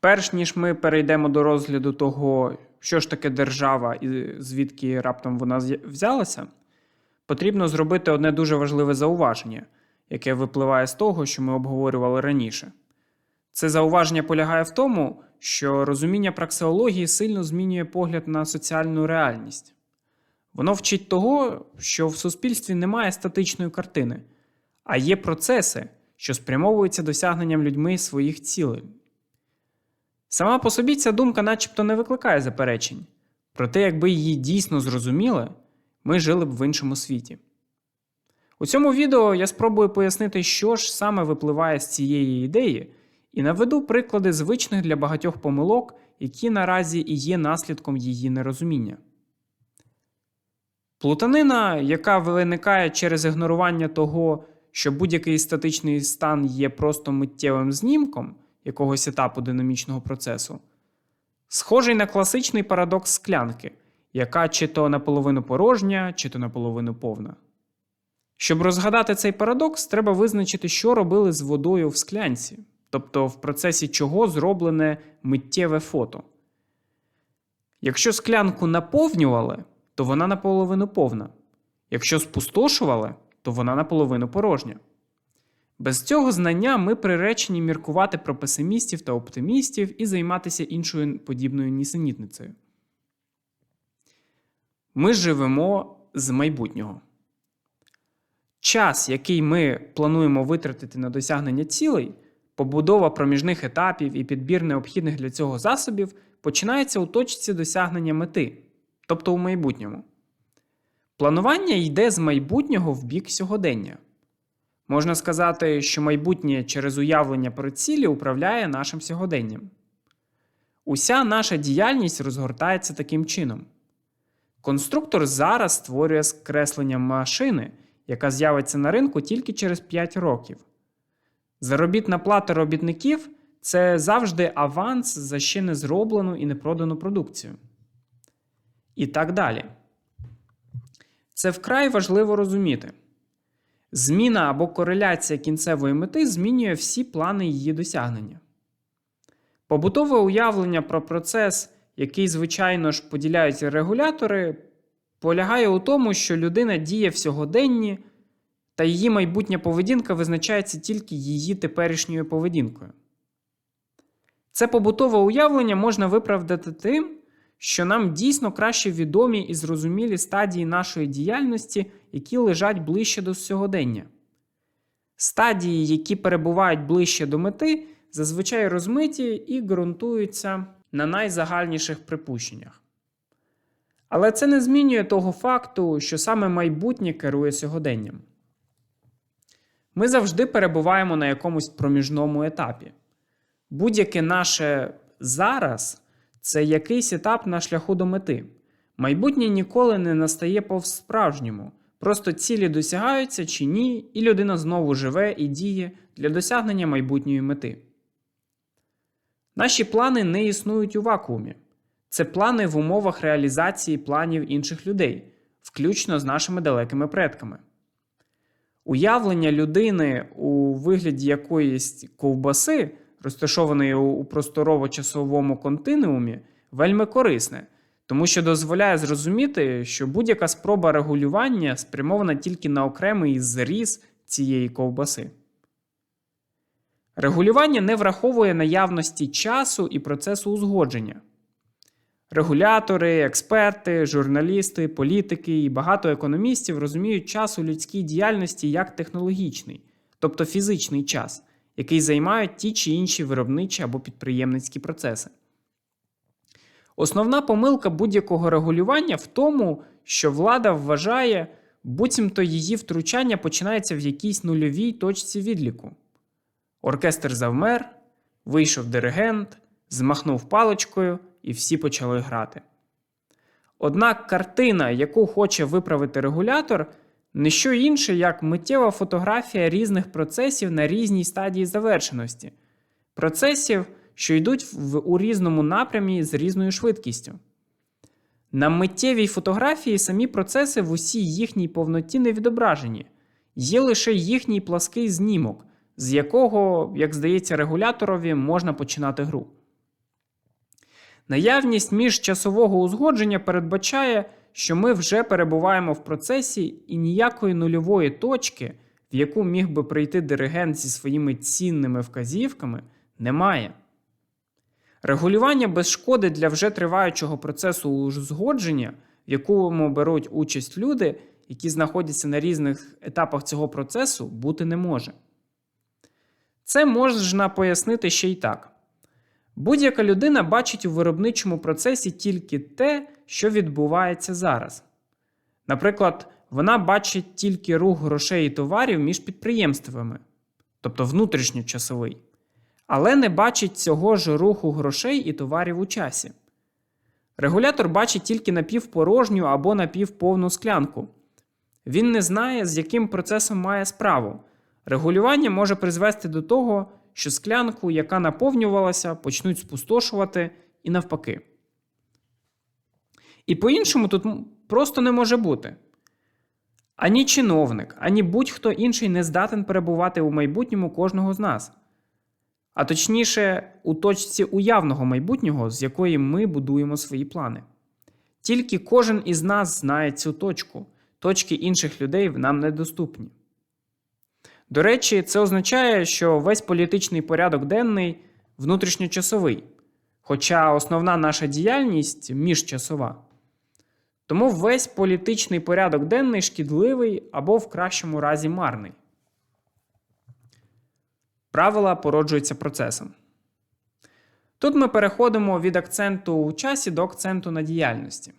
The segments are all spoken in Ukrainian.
Перш ніж ми перейдемо до розгляду того, що ж таке держава і звідки раптом вона взялася, потрібно зробити одне дуже важливе зауваження, яке випливає з того, що ми обговорювали раніше. Це зауваження полягає в тому, що розуміння праксеології сильно змінює погляд на соціальну реальність. Воно вчить того, що в суспільстві немає статичної картини, а є процеси, що спрямовуються досягненням людьми своїх цілей. Сама по собі ця думка начебто не викликає заперечень, проте, якби її дійсно зрозуміли, ми жили б в іншому світі. У цьому відео я спробую пояснити, що ж саме випливає з цієї ідеї, і наведу приклади звичних для багатьох помилок, які наразі і є наслідком її нерозуміння. Плутанина, яка виникає через ігнорування того, що будь-який статичний стан є просто миттєвим знімком якогось етапу динамічного процесу, схожий на класичний парадокс склянки, яка чи то наполовину порожня, чи то наполовину повна. Щоб розгадати цей парадокс, треба визначити, що робили з водою в склянці, тобто в процесі чого зроблене миттєве фото. Якщо склянку наповнювали, то вона наполовину повна. Якщо спустошували, то вона наполовину порожня. Без цього знання ми приречені міркувати про песимістів та оптимістів і займатися іншою подібною нісенітницею. Ми живемо з майбутнього. Час, який ми плануємо витратити на досягнення цілей, побудова проміжних етапів і підбір необхідних для цього засобів починається у точці досягнення мети, тобто у майбутньому. Планування йде з майбутнього в бік сьогодення. Можна сказати, що майбутнє через уявлення про цілі управляє нашим сьогоденням. Уся наша діяльність розгортається таким чином. Конструктор зараз створює скреслення машини, яка з'явиться на ринку тільки через 5 років. Заробітна плата робітників це завжди аванс за ще не зроблену і не продану продукцію. І так далі. Це вкрай важливо розуміти. Зміна або кореляція кінцевої мети змінює всі плани її досягнення. Побутове уявлення про процес, який, звичайно ж, поділяють регулятори, полягає у тому, що людина діє в сьогоденні, та її майбутня поведінка визначається тільки її теперішньою поведінкою. Це побутове уявлення можна виправдати тим, що нам дійсно краще відомі і зрозумілі стадії нашої діяльності, які лежать ближче до сьогодення. Стадії, які перебувають ближче до мети, зазвичай розмиті і ґрунтуються на найзагальніших припущеннях. Але це не змінює того факту, що саме майбутнє керує сьогоденням. Ми завжди перебуваємо на якомусь проміжному етапі. Будь-яке наше зараз це якийсь етап на шляху до мети. Майбутнє ніколи не настає по-справжньому. Просто цілі досягаються чи ні, і людина знову живе і діє для досягнення майбутньої мети. Наші плани не існують у вакуумі. Це плани в умовах реалізації планів інших людей, включно з нашими далекими предками. Уявлення людини у вигляді якоїсь ковбаси, розташованої у просторово-часовому континуумі, вельми корисне, тому що дозволяє зрозуміти, що будь-яка спроба регулювання спрямована тільки на окремий зріз цієї ковбаси. Регулювання не враховує наявності часу і процесу узгодження. Регулятори, експерти, журналісти, політики і багато економістів розуміють час у людській діяльності як технологічний, тобто фізичний час, який займають ті чи інші виробничі або підприємницькі процеси. Основна помилка будь-якого регулювання в тому, що влада вважає, буцімто її втручання починається в якійсь нульовій точці відліку. Оркестр завмер, вийшов диригент, змахнув паличкою, і всі почали грати. Однак картина, яку хоче виправити регулятор, не що інше, як миттєва фотографія різних процесів на різній стадії завершеності, процесів, що йдуть в, у різному напрямі з різною швидкістю. На миттєвій фотографії самі процеси в усій їхній повноті не відображені, є лише їхній плаский знімок, з якого, як здається, регуляторові можна починати гру. Наявність міжчасового узгодження передбачає, що ми вже перебуваємо в процесі і ніякої нульової точки, в яку міг би прийти диригент зі своїми цінними вказівками, немає. Регулювання без шкоди для вже триваючого процесу узгодження, в якому беруть участь люди, які знаходяться на різних етапах цього процесу, бути не може. Це можна пояснити ще й так. Будь-яка людина бачить у виробничому процесі тільки те, що відбувається зараз. Наприклад, вона бачить тільки рух грошей і товарів між підприємствами, тобто внутрішньочасовий, але не бачить цього ж руху грошей і товарів у часі. Регулятор бачить тільки напівпорожню або напівповну склянку. Він не знає, з яким процесом має справу. Регулювання може призвести до того, що склянку, яка наповнювалася, почнуть спустошувати і навпаки. І по-іншому тут просто не може бути. Ані чиновник, ані будь-хто інший не здатен перебувати у майбутньому кожного з нас. А точніше, у точці уявного майбутнього, з якої ми будуємо свої плани. Тільки кожен із нас знає цю точку, точки інших людей нам недоступні. До речі, це означає, що весь політичний порядок денний внутрішньочасовий, хоча основна наша діяльність міжчасова. Тому весь політичний порядок денний шкідливий або в кращому разі марний. Правила породжуються процесом. Тут ми переходимо від акценту у часі до акценту на діяльності.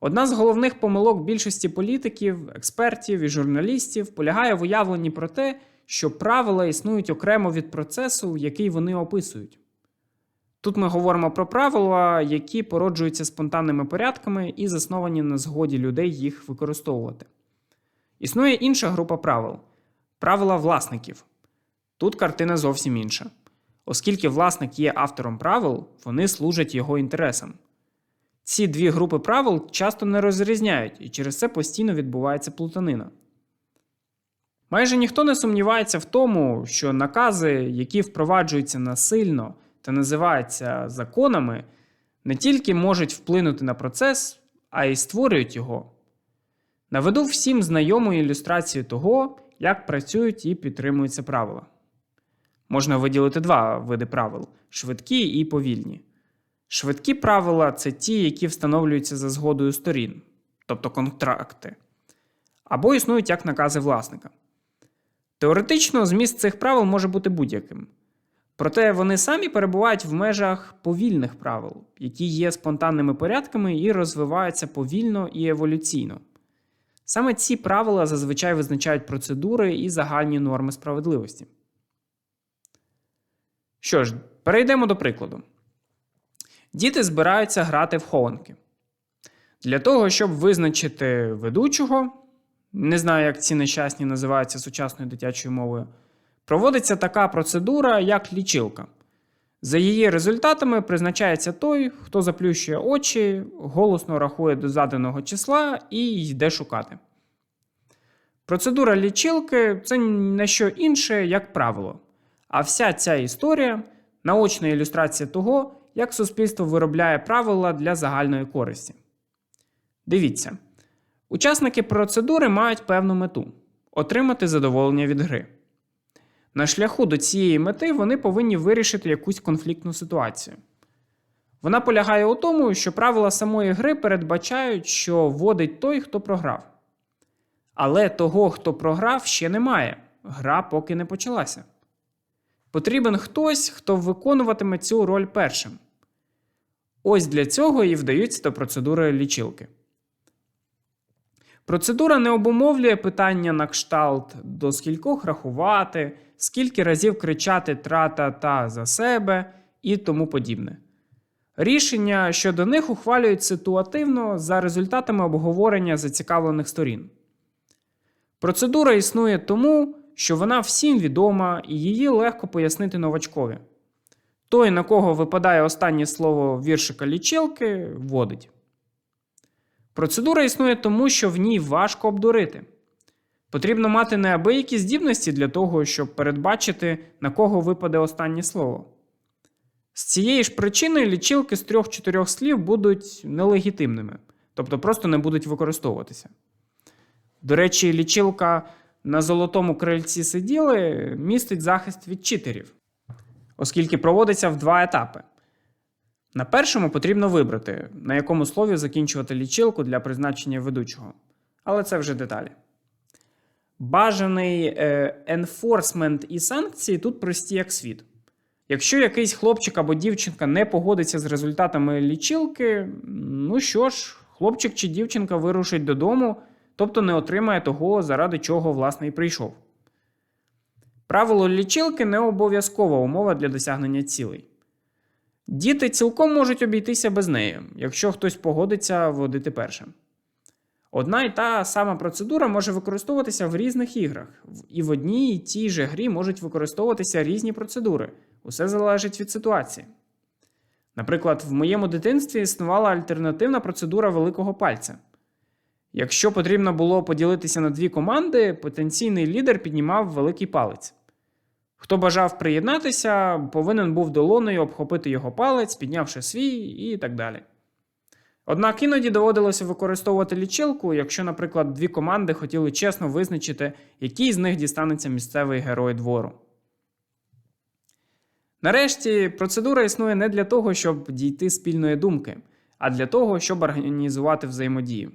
Одна з головних помилок більшості політиків, експертів і журналістів полягає в уявленні про те, що правила існують окремо від процесу, який вони описують. Тут ми говоримо про правила, які породжуються спонтанними порядками і засновані на згоді людей їх використовувати. Існує інша група правил правила власників. Тут картина зовсім інша. Оскільки власник є автором правил, вони служать його інтересам. Ці дві групи правил часто не розрізняють, і через це постійно відбувається плутанина. Майже ніхто не сумнівається в тому, що накази, які впроваджуються насильно та називаються законами, не тільки можуть вплинути на процес, а й створюють його. Наведу всім знайому ілюстрацію того, як працюють і підтримуються правила. Можна виділити два види правил швидкі і повільні. Швидкі правила це ті, які встановлюються за згодою сторін, тобто контракти, або існують як накази власника. Теоретично, зміст цих правил може бути будь-яким. Проте вони самі перебувають в межах повільних правил, які є спонтанними порядками і розвиваються повільно і еволюційно. Саме ці правила зазвичай визначають процедури і загальні норми справедливості. Що ж, перейдемо до прикладу. Діти збираються грати в хованки. Для того, щоб визначити ведучого, не знаю, як ці нещасні називаються сучасною дитячою мовою, проводиться така процедура, як лічилка. За її результатами призначається той, хто заплющує очі, голосно рахує до заданого числа і йде шукати. Процедура лічилки це не що інше, як правило. А вся ця історія наочна ілюстрація того, як суспільство виробляє правила для загальної користі. Дивіться, учасники процедури мають певну мету отримати задоволення від гри. На шляху до цієї мети вони повинні вирішити якусь конфліктну ситуацію. Вона полягає у тому, що правила самої гри передбачають, що вводить той, хто програв. Але того, хто програв, ще немає. Гра поки не почалася. Потрібен хтось, хто виконуватиме цю роль першим. Ось для цього і вдаються до процедури лічилки. Процедура не обумовлює питання на кшталт до скількох рахувати, скільки разів кричати трата та за себе і тому подібне. Рішення щодо них ухвалюють ситуативно за результатами обговорення зацікавлених сторін. Процедура існує тому, що вона всім відома і її легко пояснити новачкові. Той, на кого випадає останнє слово віршика лічилки, вводить. Процедура існує тому, що в ній важко обдурити. Потрібно мати неабиякі здібності для того, щоб передбачити, на кого випаде останнє слово. З цієї ж причини лічилки з трьох-чотирьох слів будуть нелегітимними, тобто просто не будуть використовуватися. До речі, лічилка на золотому крильці сиділи містить захист від читерів, оскільки проводиться в два етапи. На першому потрібно вибрати, на якому слові закінчувати лічилку для призначення ведучого. Але це вже деталі. Бажаний енфорсмент і санкції тут прості як світ. Якщо якийсь хлопчик або дівчинка не погодиться з результатами лічилки, ну що ж, хлопчик чи дівчинка вирушить додому, тобто не отримає того, заради чого власне і прийшов. Правило лічилки не обов'язкова умова для досягнення цілей. Діти цілком можуть обійтися без неї, якщо хтось погодиться водити першим. Одна і та сама процедура може використовуватися в різних іграх, і в одній і тій же грі можуть використовуватися різні процедури. Усе залежить від ситуації. Наприклад, в моєму дитинстві існувала альтернативна процедура великого пальця. Якщо потрібно було поділитися на дві команди, потенційний лідер піднімав великий палець. Хто бажав приєднатися, повинен був долоною обхопити його палець, піднявши свій і так далі. Однак іноді доводилося використовувати лічилку, якщо, наприклад, дві команди хотіли чесно визначити, який з них дістанеться місцевий герой двору. Нарешті, процедура існує не для того, щоб дійти спільної думки, а для того, щоб організувати взаємодію.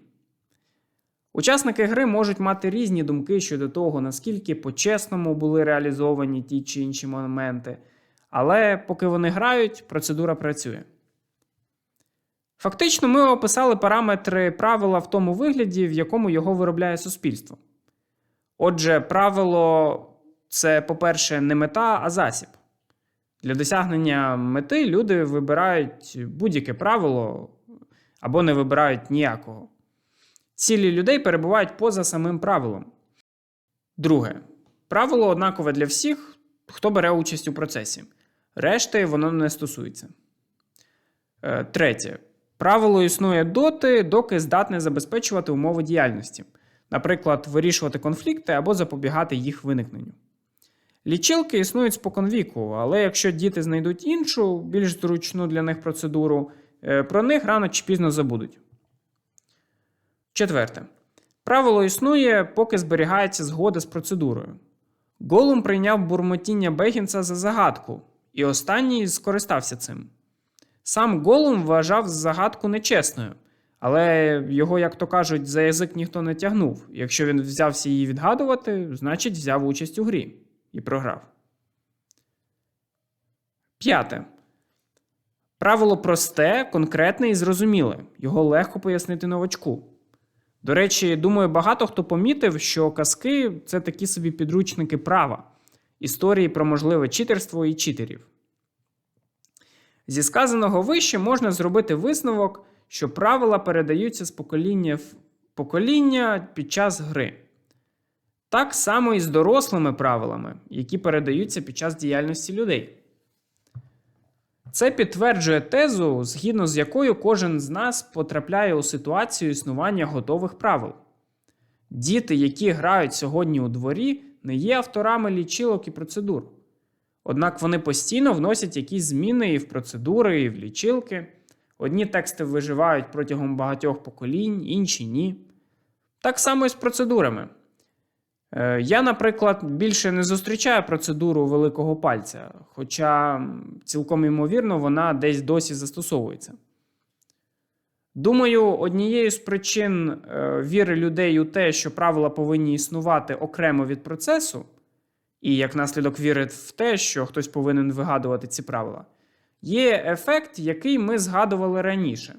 Учасники гри можуть мати різні думки щодо того, наскільки по-чесному були реалізовані ті чи інші моменти, але поки вони грають, процедура працює. Фактично, ми описали параметри правила в тому вигляді, в якому його виробляє суспільство. Отже, правило це, по-перше, не мета, а засіб. Для досягнення мети люди вибирають будь-яке правило або не вибирають ніякого. Цілі людей перебувають поза самим правилом. Друге, правило однакове для всіх, хто бере участь у процесі. Решти воно не стосується. Е, Третє. Правило існує доти, доки здатне забезпечувати умови діяльності, наприклад, вирішувати конфлікти або запобігати їх виникненню. Лічилки існують споконвіку, але якщо діти знайдуть іншу, більш зручну для них процедуру, е, про них рано чи пізно забудуть. Четверте. Правило існує, поки зберігається згода з процедурою. Голум прийняв бурмотіння Бегінса за загадку, і останній скористався цим. Сам Голум вважав загадку нечесною, але його, як то кажуть, за язик ніхто не тягнув. Якщо він взявся її відгадувати, значить взяв участь у грі і програв. П'яте. Правило просте, конкретне і зрозуміле. Його легко пояснити новачку. До речі, думаю, багато хто помітив, що казки це такі собі підручники права, історії про можливе читерство і читерів. Зі сказаного вище можна зробити висновок, що правила передаються з покоління в покоління під час гри. Так само і з дорослими правилами, які передаються під час діяльності людей. Це підтверджує тезу, згідно з якою кожен з нас потрапляє у ситуацію існування готових правил. Діти, які грають сьогодні у дворі, не є авторами лічилок і процедур. Однак вони постійно вносять якісь зміни і в процедури, і в лічилки. Одні тексти виживають протягом багатьох поколінь, інші ні. Так само і з процедурами. Е, Я, наприклад, більше не зустрічаю процедуру великого пальця, хоча цілком ймовірно вона десь досі застосовується. Думаю, однією з причин е, віри людей у те, що правила повинні існувати окремо від процесу, і як наслідок віри в те, що хтось повинен вигадувати ці правила, є ефект, який ми згадували раніше.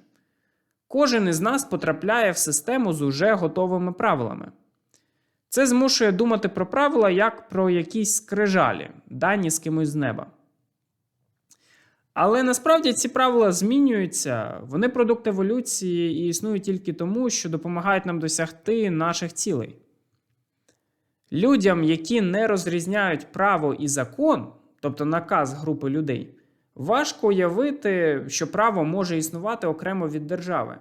Кожен із нас потрапляє в систему з уже готовими правилами. Це змушує думати про правила як про якісь скрижалі, дані з кимось з неба. Але насправді ці правила змінюються, вони продукт еволюції і існують тільки тому, що допомагають нам досягти наших цілей. Людям, які не розрізняють право і закон, тобто наказ групи людей, важко уявити, що право може існувати окремо від держави.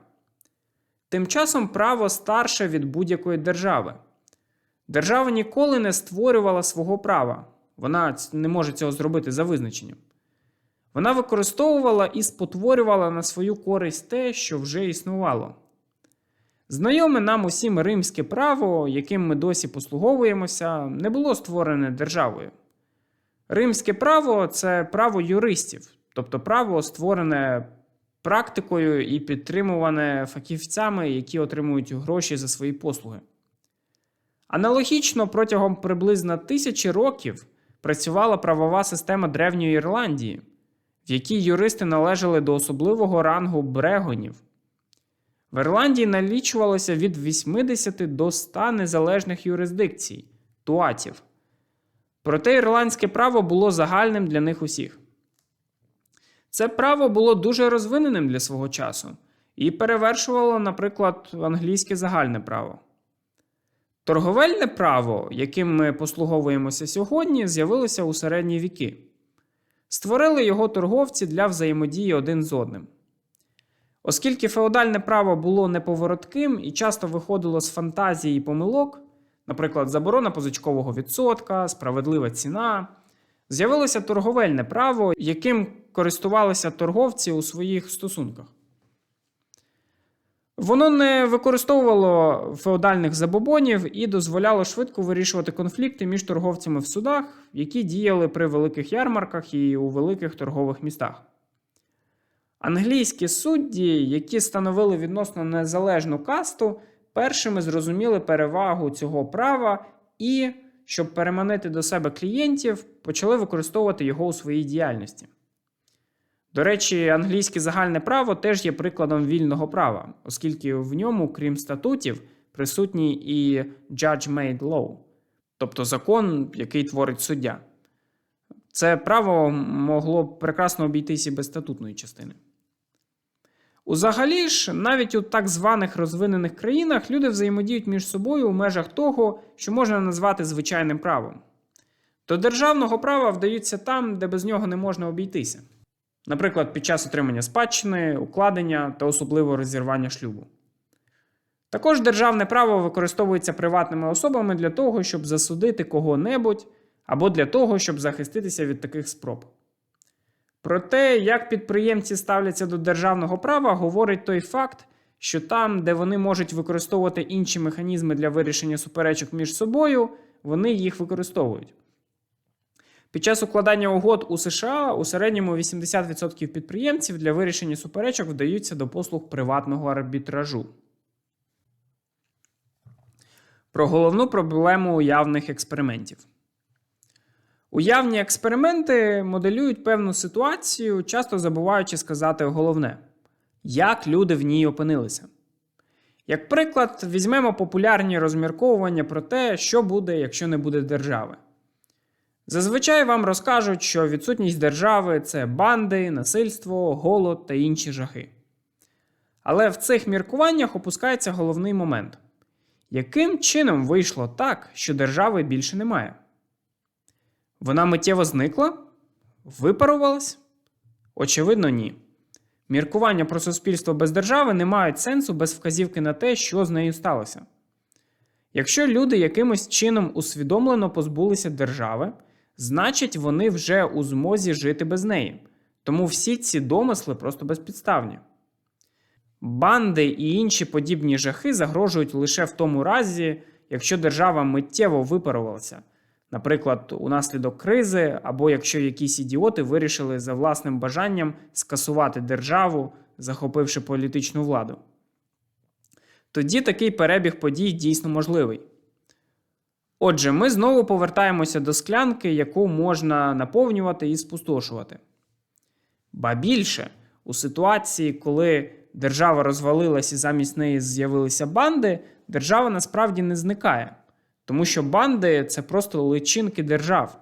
Тим часом право старше від будь-якої держави. Держава ніколи не створювала свого права, вона не може цього зробити за визначенням. Вона використовувала і спотворювала на свою користь те, що вже існувало. Знайоме нам усім римське право, яким ми досі послуговуємося, не було створене державою. Римське право це право юристів, тобто право створене практикою і підтримуване фахівцями, які отримують гроші за свої послуги. Аналогічно протягом приблизно тисячі років працювала правова система Древньої Ірландії, в якій юристи належали до особливого рангу брегонів. В Ірландії налічувалося від 80 до 100 незалежних юрисдикцій туатів. Проте ірландське право було загальним для них усіх. Це право було дуже розвиненим для свого часу і перевершувало, наприклад, англійське загальне право. Торговельне право, яким ми послуговуємося сьогодні, з'явилося у середні віки. Створили його торговці для взаємодії один з одним. Оскільки феодальне право було неповоротким і часто виходило з фантазії і помилок, наприклад, заборона позичкового відсотка, справедлива ціна, з'явилося торговельне право, яким користувалися торговці у своїх стосунках. Воно не використовувало феодальних забобонів і дозволяло швидко вирішувати конфлікти між торговцями в судах, які діяли при великих ярмарках і у великих торгових містах. Англійські судді, які становили відносно незалежну касту, першими зрозуміли перевагу цього права і, щоб переманити до себе клієнтів, почали використовувати його у своїй діяльності. До речі, англійське загальне право теж є прикладом вільного права, оскільки в ньому, крім статутів, присутній і judge-made law, тобто закон, який творить суддя. Це право могло б прекрасно обійтись і без статутної частини. Узагалі ж, навіть у так званих розвинених країнах люди взаємодіють між собою у межах того, що можна назвати звичайним правом. До державного права вдаються там, де без нього не можна обійтися. Наприклад, під час отримання спадщини, укладення та особливо розірвання шлюбу. Також державне право використовується приватними особами для того, щоб засудити кого-небудь або для того, щоб захиститися від таких спроб. Про те, як підприємці ставляться до державного права, говорить той факт, що там, де вони можуть використовувати інші механізми для вирішення суперечок між собою, вони їх використовують. Під час укладання угод у США у середньому 80% підприємців для вирішення суперечок вдаються до послуг приватного арбітражу. Про головну проблему уявних експериментів. Уявні експерименти моделюють певну ситуацію, часто забуваючи сказати головне, як люди в ній опинилися. Як приклад, візьмемо популярні розмірковування про те, що буде, якщо не буде держави. Зазвичай вам розкажуть, що відсутність держави це банди, насильство, голод та інші жахи. Але в цих міркуваннях опускається головний момент: яким чином вийшло так, що держави більше немає? Вона миттєво зникла? Випарувалась? Очевидно, ні. Міркування про суспільство без держави не мають сенсу без вказівки на те, що з нею сталося. Якщо люди якимось чином усвідомлено позбулися держави, значить вони вже у змозі жити без неї. Тому всі ці домисли просто безпідставні. Банди і інші подібні жахи загрожують лише в тому разі, якщо держава миттєво випарувалася, наприклад, унаслідок кризи, або якщо якісь ідіоти вирішили за власним бажанням скасувати державу, захопивши політичну владу. Тоді такий перебіг подій дійсно можливий. Отже, ми знову повертаємося до склянки, яку можна наповнювати і спустошувати. Ба більше, у ситуації, коли держава розвалилась і замість неї з'явилися банди, держава насправді не зникає, тому що банди це просто личинки держав.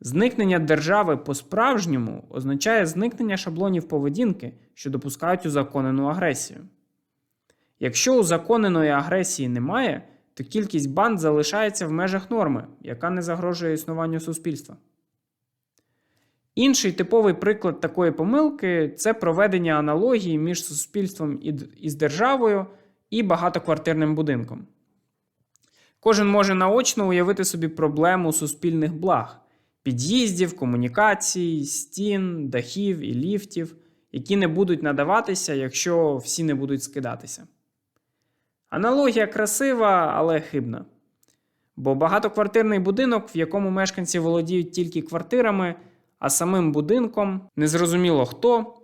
Зникнення держави по-справжньому означає зникнення шаблонів поведінки, що допускають узаконену агресію. Якщо узаконеної агресії немає, то кількість банд залишається в межах норми, яка не загрожує існуванню суспільства. Інший типовий приклад такої помилки це проведення аналогії між суспільством із державою і багатоквартирним будинком. Кожен може наочно уявити собі проблему суспільних благ, під'їздів, комунікацій, стін, дахів і ліфтів, які не будуть надаватися, якщо всі не будуть скидатися. Аналогія красива, але хибна. Бо багатоквартирний будинок, в якому мешканці володіють тільки квартирами, а самим будинком незрозуміло хто,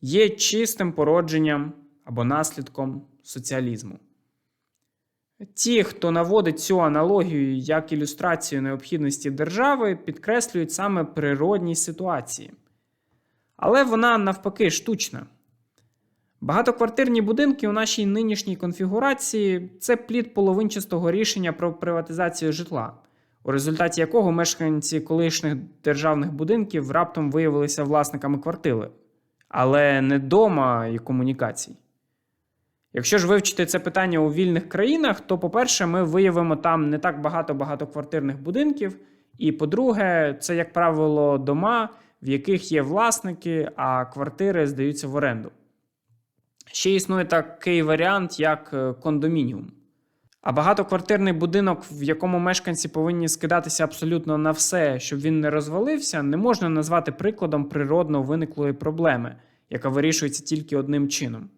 є чистим породженням або наслідком соціалізму. Ті, хто наводить цю аналогію як ілюстрацію необхідності держави, підкреслюють саме природність ситуації. Але вона навпаки штучна. Багатоквартирні будинки у нашій нинішній конфігурації це плід половинчастого рішення про приватизацію житла, у результаті якого мешканці колишніх державних будинків раптом виявилися власниками квартири, але не дома і комунікацій. Якщо ж вивчити це питання у вільних країнах, то, по-перше, ми виявимо там не так багато багатоквартирних будинків, і по-друге, це, як правило, дома, в яких є власники, а квартири здаються в оренду. Ще існує такий варіант, як е, кондомініум. А багатоквартирний будинок, в якому мешканці повинні скидатися абсолютно на все, щоб він не розвалився, не можна назвати прикладом природно виниклої проблеми, яка вирішується тільки одним чином.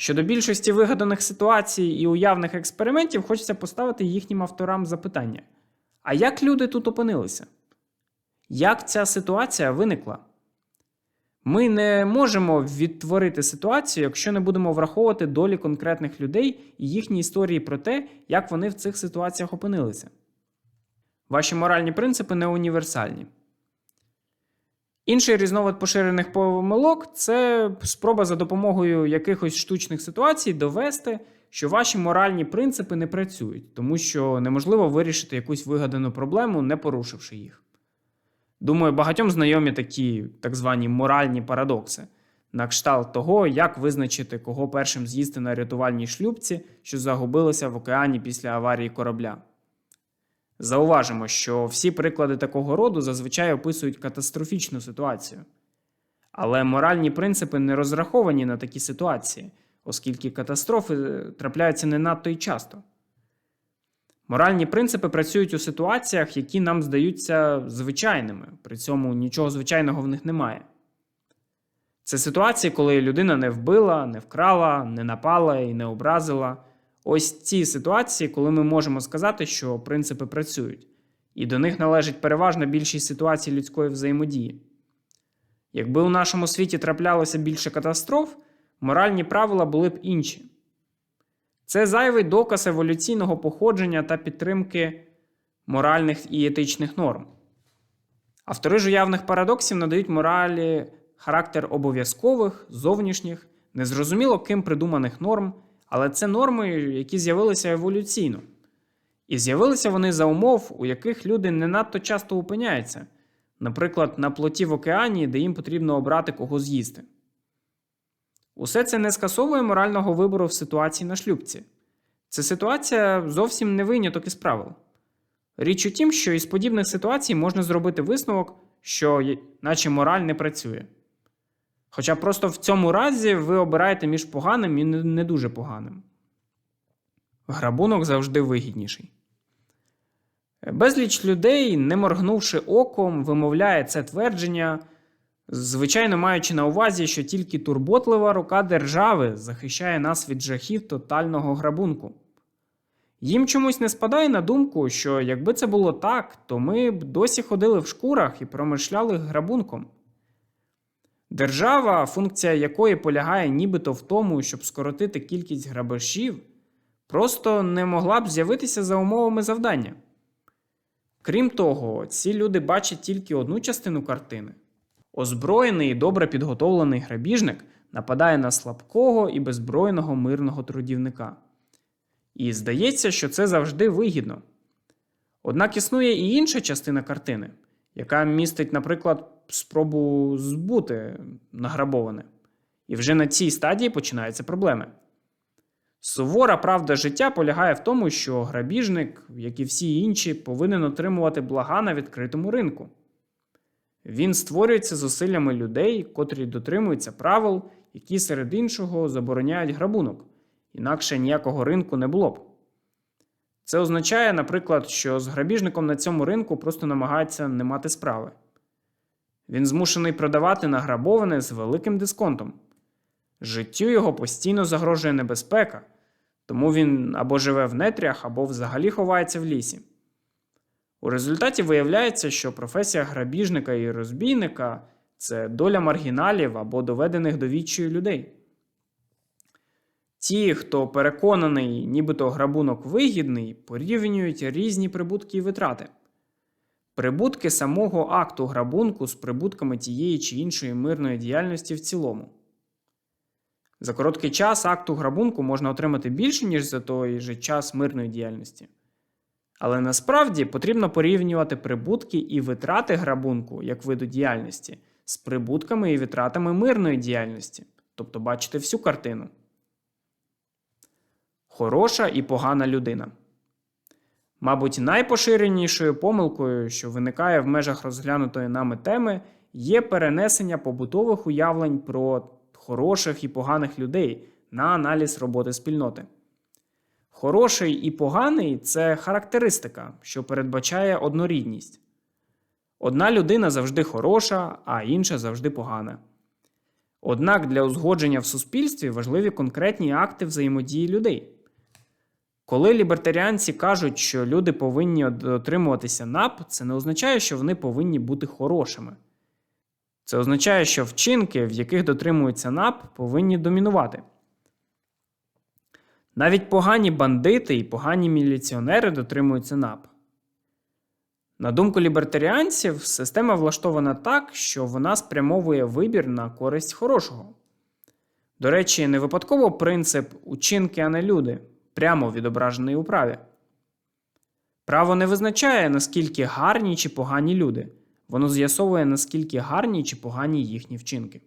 Щодо більшості вигаданих ситуацій і уявних експериментів, хочеться поставити їхнім авторам запитання: а як люди тут опинилися? Як ця ситуація виникла? Ми не можемо відтворити ситуацію, якщо не будемо враховувати долі конкретних людей і їхні історії про те, як вони в цих ситуаціях опинилися. Ваші моральні принципи не універсальні. Інший різновид поширених помилок це спроба за допомогою якихось штучних ситуацій довести, що ваші моральні принципи не працюють, тому що неможливо вирішити якусь вигадану проблему, не порушивши їх. Думаю, багатьом знайомі такі так звані моральні парадокси, на кшталт того, як визначити, кого першим з'їсти на рятувальній шлюбці, що загубилися в океані після аварії корабля. Зауважимо, що всі приклади такого роду зазвичай описують катастрофічну ситуацію. Але моральні принципи не розраховані на такі ситуації, оскільки катастрофи трапляються не надто й часто. Моральні принципи працюють у ситуаціях, які нам здаються звичайними, при цьому нічого звичайного в них немає. Це ситуації, коли людина не вбила, не вкрала, не напала і не образила. Ось ці ситуації, коли ми можемо сказати, що принципи працюють, і до них належить переважна більшість ситуацій людської взаємодії. Якби у нашому світі траплялося більше катастроф, моральні правила були б інші. Це зайвий доказ еволюційного походження та підтримки моральних і етичних норм. Автори ж уявних парадоксів надають моралі характер обов'язкових, зовнішніх, незрозуміло ким придуманих норм, але це норми, які з'явилися еволюційно. І з'явилися вони за умов, у яких люди не надто часто опиняються, наприклад, на плоті в океані, де їм потрібно обрати кого з'їсти. Усе це не скасовує морального вибору в ситуації на шлюбці. Ця ситуація зовсім не виняток із правил. Річ у тім, що із подібних ситуацій можна зробити висновок, що наче мораль не працює. Хоча просто в цьому разі ви обираєте між поганим і не дуже поганим. Грабунок завжди вигідніший. Безліч людей, не моргнувши оком, вимовляє це твердження звичайно маючи на увазі, що тільки турботлива рука держави захищає нас від жахів тотального грабунку. Їм чомусь не спадає на думку, що якби це було так, то ми б досі ходили в шкурах і промишляли грабунком. Держава, функція якої полягає нібито в тому, щоб скоротити кількість грабежів, просто не могла б з'явитися за умовами завдання. Крім того, ці люди бачать тільки одну частину картини. Озброєний і добре підготовлений грабіжник нападає на слабкого і беззбройного мирного трудівника. І здається, що це завжди вигідно. Однак існує і інша частина картини, яка містить, наприклад, спробу збути награбоване. І вже на цій стадії починаються проблеми. Сувора правда життя полягає в тому, що грабіжник, як і всі інші, повинен отримувати блага на відкритому ринку. Він створюється зусиллями людей, котрі дотримуються правил, які серед іншого забороняють грабунок, інакше ніякого ринку не було б. Це означає, наприклад, що з грабіжником на цьому ринку просто намагається не мати справи. Він змушений продавати награбоване з великим дисконтом. Життю його постійно загрожує небезпека, тому він або живе в нетрях, або взагалі ховається в лісі. У результаті виявляється, що професія грабіжника і розбійника це доля маргіналів або доведених до відчаю людей. Ті, хто переконаний, нібито грабунок вигідний, порівнюють різні прибутки і витрати. Прибутки самого акту грабунку з прибутками тієї чи іншої мирної діяльності в цілому. За короткий час акту грабунку можна отримати більше, ніж за той же час мирної діяльності. Але насправді потрібно порівнювати прибутки і витрати грабунку як виду діяльності з прибутками і витратами мирної діяльності, тобто бачити всю картину. Хороша і погана людина. Мабуть, найпоширенішою помилкою, що виникає в межах розглянутої нами теми, є перенесення побутових уявлень про хороших і поганих людей на аналіз роботи спільноти. Хороший і поганий це характеристика, що передбачає однорідність. Одна людина завжди хороша, а інша завжди погана. Однак для узгодження в суспільстві важливі конкретні акти взаємодії людей. Коли лібертаріанці кажуть, що люди повинні дотримуватися НАП, це не означає, що вони повинні бути хорошими. Це означає, що вчинки, в яких дотримуються НАП, повинні домінувати. Навіть погані бандити і погані міліціонери дотримуються НАП. На думку лібертаріанців, система влаштована так, що вона спрямовує вибір на користь хорошого. До речі, не випадково принцип учинки, а не люди прямо відображений у праві. Право не визначає, наскільки гарні чи погані люди, воно з'ясовує, наскільки гарні чи погані їхні вчинки.